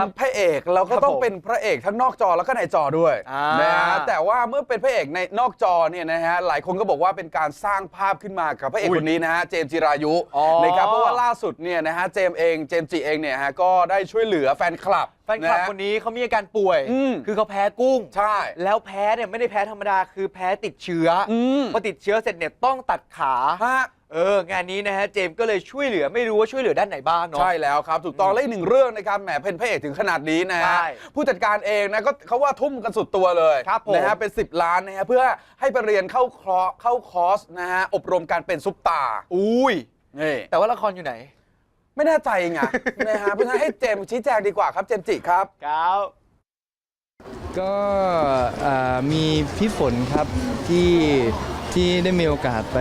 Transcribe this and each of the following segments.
เป็นครับพระเอกเราก็ครับต้องผมเป็นพระเอกทั้งนอกจอแล้วก็ในจอด้วยอ่านนะฮะแต่ ว่าเมื่อเป็นพระเอกในนอกจอเนี่ยนะฮะหลายคนก็บอกว่าเป็นการสร้างภาพขึ้นมากับพระเอกอุ้ยคนนี้นะฮะเจมส์จิรายุอ๋อ นะครับเพราะว่าล่าสุดเนี่ยนะฮะเจมส์เองเจมส์จิเองเนี่ยฮะก็ได้ช่วยเหลือแฟนคลับแฟนคลับะฮะ คนนี้เขามีอาการป่วย อืม คือเขาแพ้กุ้ง ใช่ แล้วแพ้เนี่ยไม่ได้แพ้ธรรมดา คือแพ้ติดเชื้ออม พอติดเชื้อเสร็จเนี่ยต้องตัดขา ฮะ เออ งานนี้นะฮะ เจมส์ก็เลยช่วยเหลือไม่รู้ว่าช่วยเหลือด้านไหนบ้างเนาะ ใช่แล้วครับ ถูกต้องและอีกหนึ่งเรื่องนะครับแหมเป็นพระเอกถึงขนาดนี้นะใช่ฮะผู้จัดการเองนะก็เขาว่าทุ่มกันสุดตัวเลยครับผม นะฮะเป็น 10 ล้านนะฮะเพื่อให้ไปเรียนเข้าคอร์สเข้าคอร์สนะฮะอบรมการเป็นซุปตาร์อุ้ยนี่แต่ว่าละครอยู่ไหน ไม่แน่ใจไง นะฮะเพราะฉะนั้นให้เจมส์ชี้แจงดีกว่าครับเจมส์จิครับ ครับ ก็อ่ามีพี่ฝนครับที่ที่ได้มีโอกาสไป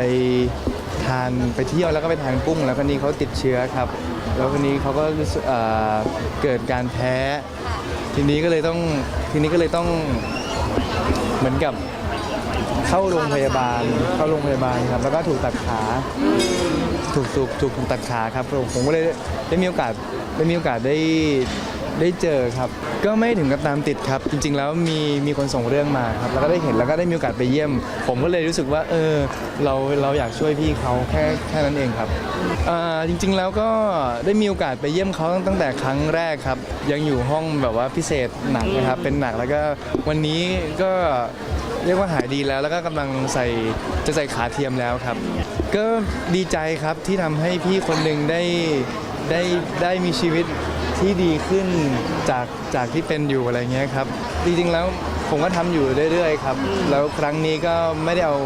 ทานไปเที่ยวแล้วก็ไปทานกุ้ง แล้วคนนี้เขาติดเชื้อครับ แล้วคนนี้เขาก็รู้สึกอ่าเกิดการแพ้ ทีนี้ก็เลยต้องทีนี้ก็เลยต้อง เหมือนกับเข้าโรงพยาบาลเข้าโรงพยาบาลครับ แล้วก็ถูกตัดขาถูกถูกถูกตัดขาครับผมผมก็เลยได้มีโอกาสได้มีโอกาสได้ ได้เจอครับ ก็ไม่ถึงกับตามติดครับ จริง ๆ แล้วมีมีคนส่งเรื่องมาครับแล้วก็ได้เห็นแล้วก็ได้มีโอกาสไปเยี่ยม ผมก็เลยรู้สึกว่า เออ เราเราอยากช่วยพี่เขาแค่แค่นั้นเองครับอ่าจริง ๆ แล้วก็ได้มีโอกาสไปเยี่ยมเขาตั้งแต่ครั้งแรกครับ ยังอยู่ห้องแบบว่าพิเศษหนักนะครับเป็นหนักแล้วก็วันนี้ก็เรียกว่าหายดีแล้วแล้วก็กำลังใส่จะใส่ขาเทียมแล้วครับ ก็ดีใจครับที่ทำให้พี่คนหนึ่งได้ได้ได้มีชีวิต ที่ดีขึ้นจากจากที่เป็นอยู่อะไรเงี้ยครับ จริงๆแล้วผมก็ทำอยู่เรื่อยๆครับ แล้วครั้งนี้ก็ไม่ได้เอา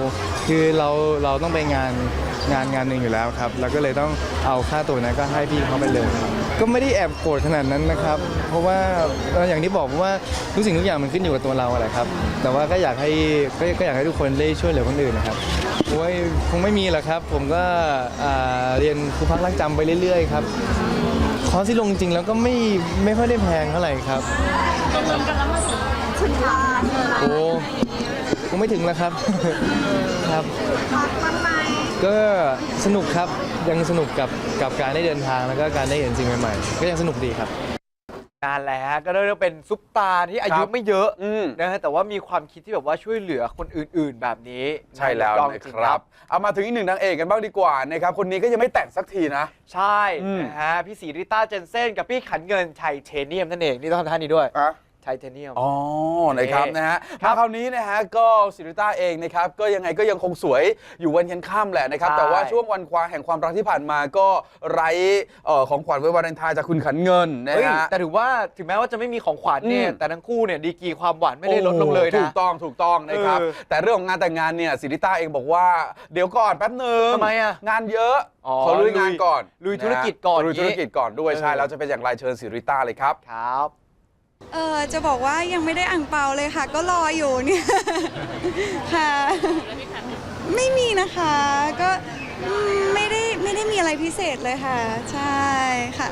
คือเราเราต้องไปงานงานงานหนึ่งอยู่แล้วครับ แล้วก็เลยต้องเอาค่าตัวนั้นก็ให้พี่เขาไปเลย ก็ไม่ได้แอบโกรธขนาดนั้นนะครับ เพราะว่าเอ่ออย่างที่บอกว่าทุกสิ่งทุกอย่างมันขึ้นอยู่กับตัวเราแหละครับ แต่ว่าก็อยากให้ก็ก็อยากให้ทุกคนได้ช่วยเหลือคนอื่นนะครับโอ้ยคงไม่มีหรอกครับ ผมก็อ่าเรียนครูพักรักจำไปเรื่อยๆครับ คอร์สที่ลงจริงแล้วก็ไม่ไม่ค่อยได้แพงเท่าไหร่ครับโอ้คงไม่ถึงแล้วครับ ครับก็สนุกครับยังสนุกกับกับการได้เดินทางแล้วก็การได้เห็นสิ่งใหม่ๆ ก็ยังสนุกดีครับ นานแล้วก็เรียกว่าเป็นซุปตาร์ที่อายุครับไม่เยอะอืม นะฮะแต่ว่ามีความคิดที่แบบว่าช่วยเหลือคนอื่นๆแบบนี้ใช่แล้วยอดนะจงครับเอามาถึงอีกหนึ่งนางเอกกันบ้างดีกว่านะครับ คนนี้ก็ยังไม่แต่งสักทีนะ ใช่อืม นะฮะพี่สีริต้าเจนเซ่นกับพี่ขันเงินไทเทเนียมนั่นเองนี่ต้องทำท่านี้ด้วยอะ ไทเทเนียม อ๋อ นะครับเอ๊ะนะฮะครัมาบคราวนี้นะฮะก็ซิริต้าเองนะครับก็ยังไงก็ยังคงสวยอยู่วันยันค่ำแหละนะครับ ใช่แต่ว่าช่วงวันควาแห่งความรักที่ผ่านมาก็ไร้เอ่อของขวัญวันวาเลนไทน์จากคุณขันเงินนะเฮ้ยฮะ แต่ถือว่าถึงแม้ว่าจะไม่มีของขวัญเนี่ยอืม แต่ทั้งคู่เนี่ยดีกรีความหวานไม่ได้ลดลงเลยถูนะกต้องถูกต้องนะครับ เออแต่เรื่องของงานแต่งงานเนี่ยซิริต้าเองบอกว่าเดี๋ยวก่อนแป๊บหนึ่งทำไมอะงานเยอะอ๋อขอลุยงานก่อนลุยธุรกิจก่อนลุยธุรกิจก่อนด้วยเออใช่แล้วจะเป็นอย่างไรเชิญซิริต้าเลยครับ ครับ เออจะบอกว่ายังไม่ได้อ่างเปาเลยค่ะ ก็รออยู่เนี่ยค่ะ ไม่มีนะคะก็อืมไม่ได้ไม่ได้มีอะไรพิเศษเลยค่ะ ใช่ค่ะ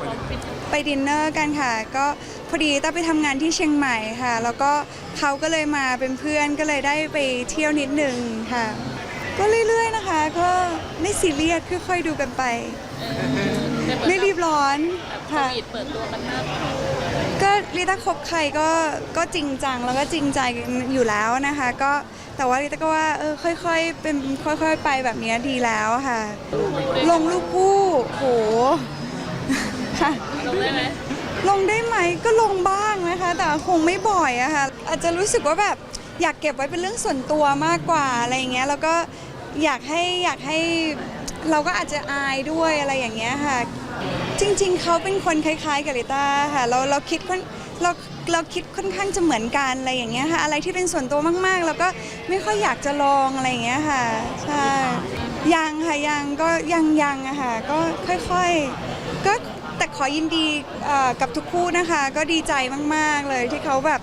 ไปดินเนอร์กันค่ะ ก็พอดีต้าไปทำงานที่เชียงใหม่ค่ะ แล้วก็เขาก็เลยมาเป็นเพื่อนก็เลยได้ไปเที่ยวนิดหนึ่งค่ะ ก็เรื่อยๆนะคะ ก็ไม่ซีเรียสค่อยๆดูกันไป ไม่รีบร้อนค่ะ เปิดตัวกันมาก ก็ลิต้าคบใครก็ก็จริงจังแล้วก็จริงใจกันอยู่แล้วนะคะ ก็แต่ว่าลิต้าก็ว่าเออค่อยๆเป็นค่อย ๆ ไปแบบนี้ดีแล้วค่ะ ลงรูปคู่โหค่ะลงได้ไหมลงได้ไหมก็ลงบ้างนะคะ แต่คงไม่บ่อยอะค่ะอาจจะรู้สึกว่าแบบอยากเก็บไว้เป็นเรื่องส่วนตัวมากกว่าอะไรอย่างเงี้ยแล้วก็อยากให้อยากให้เราก็อาจจะอายด้วยอะไรอย่างเงี้ยค่ะ จริง ๆ เขาเป็นคนคล้าย ๆกับลิต้าค่ะเราเราคิดค่อนเราเราคิดค่อนข้างจะเหมือนกันอะไรอย่างเงี้ยค่ะ อะไรที่เป็นส่วนตัวมากๆแล้วก็ไม่ค่อยอยากจะลองอะไรอย่างเงี้ยค่ะใช่ยังค่ะยังก็ยังยังอะค่ะก็ค่อยๆก็แต่ขอยินดีกับทุกคู่นะคะ ก็ดีใจมาก ๆ เลยที่เขาแบบ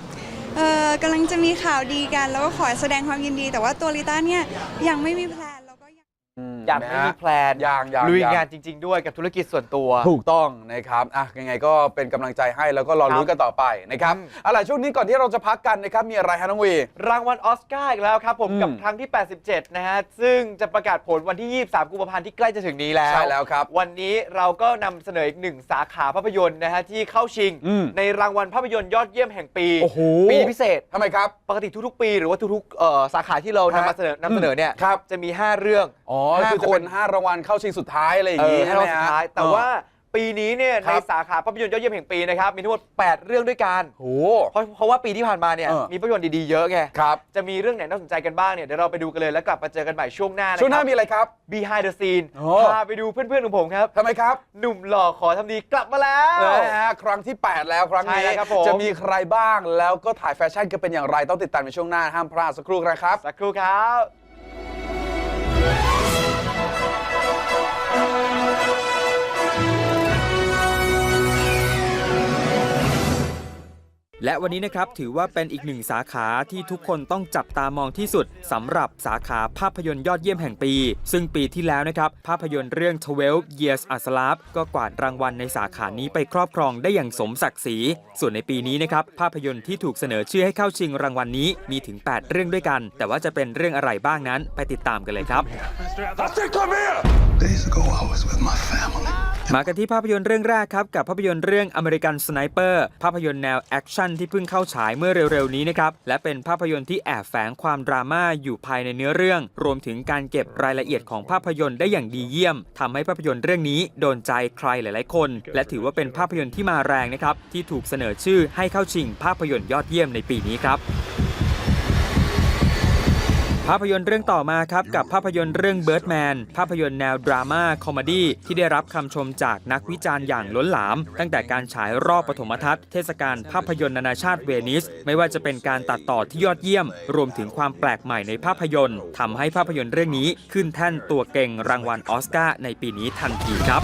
เออกำลังจะมีข่าวดีกัน แล้วก็ขอแสดงความยินดี แต่ว่าตัวลิต้าเนี่ยยังไม่มีแพลน อืมยังนะไม่ฮะมีแพลนยังยังลุยยังงานจริง ๆ ด้วยกับธุรกิจส่วนตัว ถูกต้องนะครับอะยังไงก็เป็นกำลังใจให้แล้วก็รอครับลุ้นกันต่อไปนะครับอืมเอาล่ะช่วงนี้ก่อนที่เราจะพักกันนะครับมีอะไรฮะน้องวีรางวัลออสการ์อีกแล้วครับผมอืมกับครั้งที่ 87 นะฮะซึ่งจะประกาศผลวันที่ 23 กุมภาพันธ์ที่ใกล้จะถึงนี้แล้วใช่แล้วครับ วันนี้เราก็นำเสนออีกหนึ่งสาขาภาพยนตร์นะฮะที่เข้าชิงอืมในรางวัลภาพยนตร์ยอดเยี่ยมแห่งปีโอ้โหปีพิเศษทำไมครับปกติทุกๆ ปี หรือว่าทุกๆเอ่อสาขาที่เรานำมาเสนอนำเสนอเนี่ยครับจะมี 5 เรื่อง อ๋อห้าคือจะคเป็นน5รางวัลเข้าชิงสุดท้ายอะไรอย่างเองี้อให้ใช่ไหมเราสุดฮะท้ายแต่อ๋อว่าปีนี้เนี่ยครัในบสาขาภาพยนตร์ยอดเยี่ยมแห่งปีนะครับมีทั้งหมด 8 เรื่องด้วยกันโหเพราะเพราะว่าปีที่ผ่านมาเนี่ยเออมีภาพยนตร์ดีๆเยอะไงครับจะมีเรื่องไหนน่าสนใจกันบ้างเนี่ยเดี๋ยวเราไปดูกันเลยแล้วกลับมาเจอกันใหม่ช่วงหน้านะช่วงหน้าครับมีอะไรครับ Behind the Scene โอ้พาไปดูเพื่อนๆของผมครับทำไมครับ หนุ่มหล่อขอทำดีกลับมาแล้วนะฮะครั้งที่ 8 แล้วครั้งนี้ใช่แล้วครับผมจะมีใครบ้างแล้วก็ถ่ายแฟชั่นกันเป็นอย่างไรต้องติดตามในช่วงหน้าห้ามพลาดสักครู่นะครับสักครู่ครับ Thank you. และวันนี้นะครับถือว่าเป็นอีกหนึ่งสาขาที่ทุกคนต้องจับตามองที่สุดสำหรับสาขาภาพยนตร์ยอดเยี่ยมแห่งปี ซึ่งปีที่แล้วนะครับภาพยนตร์เรื่อง 12 Years a Slave ก็กวาดรางวัลในสาขานี้ไปครอบครองได้อย่างสมศักดิ์ศรี ส่วนในปีนี้นะครับภาพยนตร์ที่ถูกเสนอชื่อให้เข้าชิงรางวัลนี้มีถึง 8 เรื่องด้วยกัน แต่ว่าจะเป็นเรื่องอะไรบ้างนั้นไปติดตามกันเลยครับ Days ago, I was with my family. มากันที่ภาพยนตร์เรื่องแรกครับ กับภาพยนตร์เรื่องอเมริกันสไนเปอร์ภาพยนตร์แนวแอคชั่นที่เพิ่งเข้าฉายเมื่อเร็วๆนี้นะครับ และเป็นภาพยนตร์ที่แอบแฝงความดราม่าอยู่ภายในเนื้อเรื่อง รวมถึงการเก็บรายละเอียดของภาพยนตร์ได้อย่างดีเยี่ยมทำให้ภาพยนตร์เรื่องนี้โดนใจใครหลายๆคน และถือว่าเป็นภาพยนตร์ที่มาแรงนะครับที่ถูกเสนอชื่อให้เข้าชิงภาพยนตร์ยอดเยี่ยมในปีนี้ครับ ภาพยนตร์เรื่องต่อมาครับกับภาพยนตร์เรื่อง Birdman ภาพยนตร์แนวดราม่าคอมดี้ที่ได้รับคำชมจากนักวิจารณ์อย่างล้นหลาม ตั้งแต่การฉายรอบปฐมทัศน์เทศกาลภาพยนตร์นานาชาติเวนิส ไม่ว่าจะเป็นการตัดต่อที่ยอดเยี่ยม รวมถึงความแปลกใหม่ในภาพยนตร์ทำให้ภาพยนตร์เรื่องนี้ขึ้นแท่นตัวเก่งรางวัลออสการ์ในปีนี้ทันทีครับ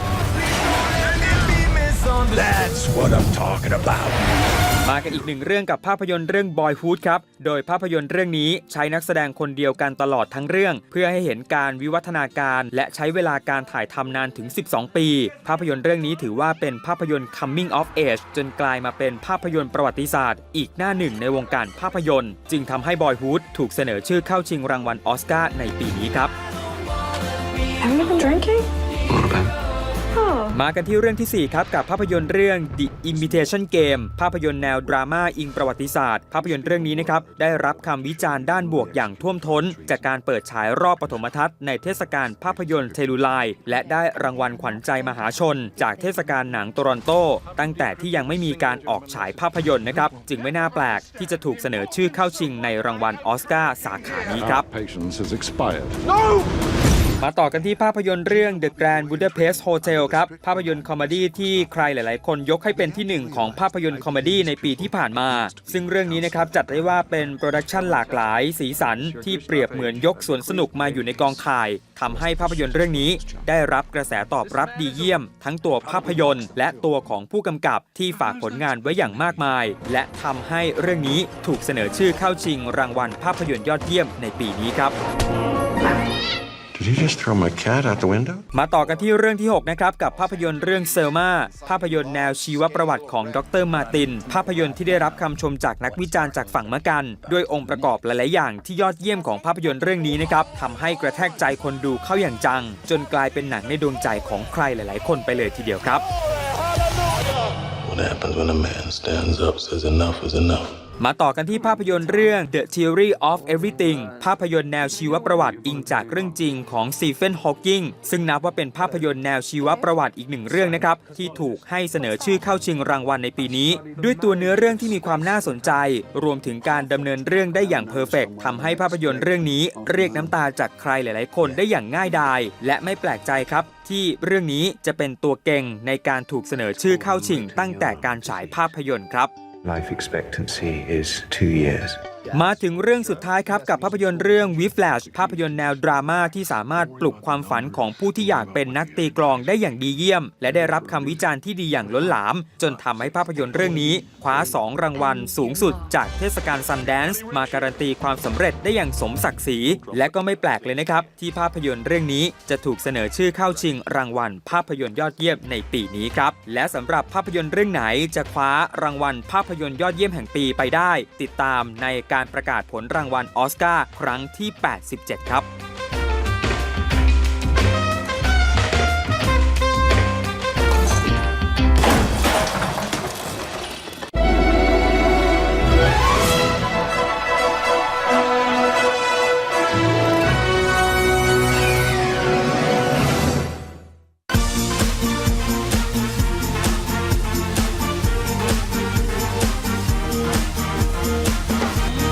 That's what I'm talking about. มากันอีกหนึ่งเรื่องกับภาพยนตร์เรื่อง Boyhood ครับ โดยภาพยนตร์เรื่องนี้ใช้นักแสดงคนเดียวกันตลอดทั้งเรื่อง เพื่อให้เห็นการวิวัฒนาการ และใช้เวลาการถ่ายทำนานถึง 12 ปี ภาพยนตร์เรื่องนี้ถือว่าเป็นภาพยนตร์ coming of age จนกลายมาเป็นภาพยนตร์ประวัติศาสตร์ อีกหน้าหนึ่งในวงการภาพยนตร์ จึงทำให้ Boyhood ถูกเสนอชื่อเข้าชิงรางวัลออสการ์ในปีนี้ครับ Have you been drinking? A little bit. Oh. มากันที่เรื่องทีสี่ 4 ครับ กับภาพยนตร์เรื่อง The Imitation Game ภาพยนตร์แนวดราม่าอิงประวัติศาสตร์ ภาพยนตร์เรื่องนี้นะครับ ได้รับคำวิจารณ์ด้านบวกอย่างท่วมท้น จากการเปิดฉายรอบปฐมทัศน์ในเทศกาลภาพยนตร์เทลูไลและได้รางวัลขวัญใจมหาชน จากเทศกาลหนังโตรอนโต ตั้งแต่ที่ยังไม่มีการออกฉายภาพยนตร์นะครับ จึงไม่น่าแปลกที่จะถูกเสนอชื่อเข้าชิงในรางวัลออสการ์สาขานี้ครับ Patience has expired. มาต่อกันที่ภาพยนตร์เรื่อง The Grand Budapest Hotel ครับ ภาพยนตร์คอมเมดี้ที่ใครหลาย ๆ คนยกให้เป็นที่หนึ่งของภาพยนตร์คอมเมดี้ในปีที่ผ่านมา ซึ่งเรื่องนี้นะครับจัดได้ว่าเป็นโปรดักชันหลากหลาย สีสันที่เปรียบเหมือนยกสวนสนุกมาอยู่ในกองถ่ายทำให้ภาพยนตร์เรื่องนี้ ได้รับกระแสตอบรับดีเยี่ยม ทั้งตัวภาพยนตร์ และตัวของผู้กำกับที่ฝากผลงานไว้อย่างมากมาย และทำให้เรื่องนี้ถูกเสนอชื่อเข้าชิงรางวัลภาพยนตร์ยอดเยี่ยมในปีนี้ครับ Did you just throw my cat out the window? มาต่อกันที่เรื่องที่ 6 นะครับ กับภาพยนตร์เรื่องเซลมาภาพยนตร์แนวชีวประวัติของดรมาร์ติน ภาพยนตร์ที่ได้รับคำชมจากนักวิจารณ์จากฝั่งมะกัน ด้วยองค์ประกอบหลาย ๆ อย่างที่ยอดเยี่ยมของภาพยนตร์เรื่องนี้นะครับทำให้กระแทกใจคนดูเข้าอย่างจัง จนกลายเป็นหนังในดวงใจของใครหลาย ๆ คนไปเลยทีเดียวครับ What happens when a man stands up, says enough is enough? มาต่อกันที่ภาพยนตร์เรื่อง The Theory of Everything ภาพยนตร์แนวชีวประวัติอิงจากเรื่องจริงของซีเฟนฮอว์กิงซึ่งนับว่าเป็นภาพยนตร์แนวชีวประวัติอีกหนึ่งเรื่องนะครับ ที่ถูกให้เสนอชื่อเข้าชิงรางวัลในปีนี้ ด้วยตัวเนื้อเรื่องที่มีความน่าสนใจ รวมถึงการดำเนินเรื่องได้อย่างเพอร์เฟกทำให้ภาพยนตร์เรื่องนี้ เรียกน้ำตาจากใครหลาย ๆ คนได้อย่างง่ายดายและไม่แปลกใจครับที่เรื่องนี้จะเป็นตัวเก่งในการถูกเสนอชื่อเข้าชิงตั้งแต่การฉายภาพยนตร์ครับ Life expectancy is two years. มาถึงเรื่องสุดท้ายครับกับภาพยนตร์เรื่อง w ิ f l a s h ภาพยนตร์แนวดราม่าที่สามารถปลุกความฝันของผู้ที่อยากเป็นนักตีกลองได้อย่างดีเยี่ยม และได้รับคำวิจารณ์ที่ดีอย่างล้นหลาม จนทำให้ภาพยนตร์เรื่องนี้คว้า 2 รางวัลสูงสุด จากเทศกาลซันแดนซ์มาการันตีความสำเร็จได้อย่างสมศักดิ์ศรีและก็ไม่แปลกเลยนะครับ ที่ภาพยนตร์เรื่องนี้จะถูกเสนอชื่อเข้าชิง รางวัล ภาพยนตร์ยอดเยี่ยมในปีนี้ครับและสำหรับภาพยนตร์เรื่องไหนจะคว้ารางวัลภาพยนตร์ยอดเยี่ยมแห่งปีไปได้ ติดตามในการประกาศผลรางวัลออสการ์ครั้งที่ 87 ครับ